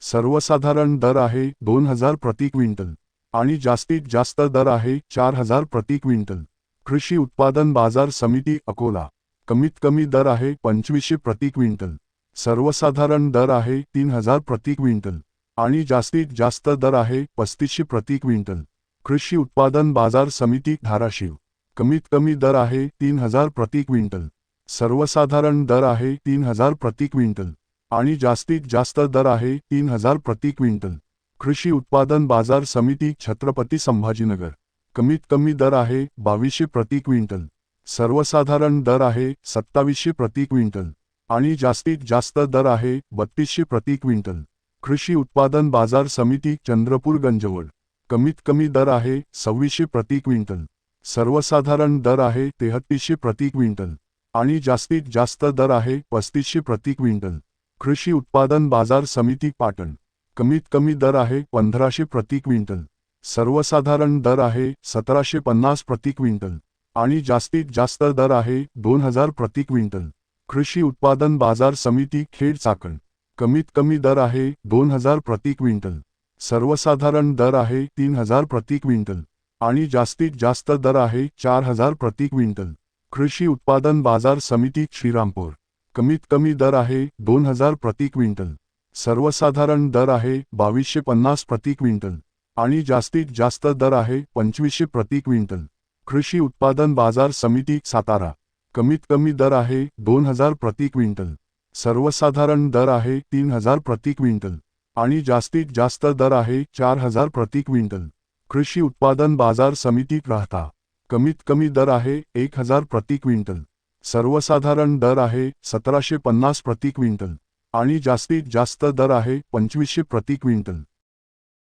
सर्वसाधारण दर आहे दोन हजार प्रति क्विंटल आणि जास्तीत जास्त दर आहे चार हजार प्रति क्विंटल. कृषी उत्पादन बाजार समिती अकोला. कमीत कमी दर आहे पंचवीसशे प्रति क्विंटल. सर्वसाधारण दर आहे तीन हजार प्रति क्विंटल आणि जास्तीत जास्त दर आहे पस्तीसशे प्रति क्विंटल. कृषी उत्पादन बाजार समिती धाराशिव. कमीत कमी दर आहे तीन हजार प्रति क्विंटल. सर्वसाधारण दर आहे तीन हजार प्रति क्विंटल. आणि जास्तीत जास्त दर आहे तीन हजार प्रति क्विंटल. कृषी उत्पादन बाजार समिती छत्रपती संभाजीनगर. कमीत कमी दर आहे बावीसशे प्रति क्विंटल. सर्वसाधारण दर आहे सत्तावीसशे प्रति क्विंटल. आणि जास्तीत जास्त दर आहे बत्तीसशे प्रति क्विंटल. कृषी उत्पादन बाजार समिती चंद्रपूर गंजवड. कमीत कमी दर आहे सव्वीसशे प्रति क्विंटल. सर्वसाधारण दर आहे तेहत्तीसशे प्रति क्विंटल. आणि जास्तीत जास्त दर आहे पस्तीसशे प्रति क्विंटल. कृषी उत्पादन बाजार समिती पाटण. कमीत कमी दर आहे पंधराशे प्रति क्विंटल. सर्वसाधारण दर आहे सतराशे पन्नास प्रति क्विंटल. आणि जास्तीत जास्त दर आहे दोन हजार प्रति क्विंटल. कृषी उत्पादन बाजार समिती खेड चाकण. कमीत कमी दर आहे दोन हजार प्रति क्विंटल. सर्वसाधारण दर आहे तीन हजार प्रति क्विंटल. आणि जास्तीत जास्त दर आहे चार हजार प्रति क्विंटल. कृषी उत्पादन बाजार समिती श्रीरामपूर. कमीत कमी दर आहे दोन हजार प्रति क्विंटल. सर्वसाधारण दर आहे बावीसशे पन्नास प्रति क्विंटल. आणि जास्तीत जास्त दर आहे पंचवीसशे प्रति क्विंटल. कृषी उत्पादन बाजार समिती सातारा. कमीत कमी दर आहे दोन हजार प्रति क्विंटल. सर्वसाधारण दर आहे तीन हजार प्रति क्विंटल. आणि जास्तीत जास्त दर आहे चार हजार प्रति क्विंटल. कृषी उत्पादन बाजार समितीत राहता. कमीत कमी दर आहे एक हजार प्रति क्विंटल. सर्वसाधारण दर आहे सतराशे पन्नास प्रति क्विंटल आणि जास्तीत जास्त दर आहे पंचवीसशे प्रति क्विंटल.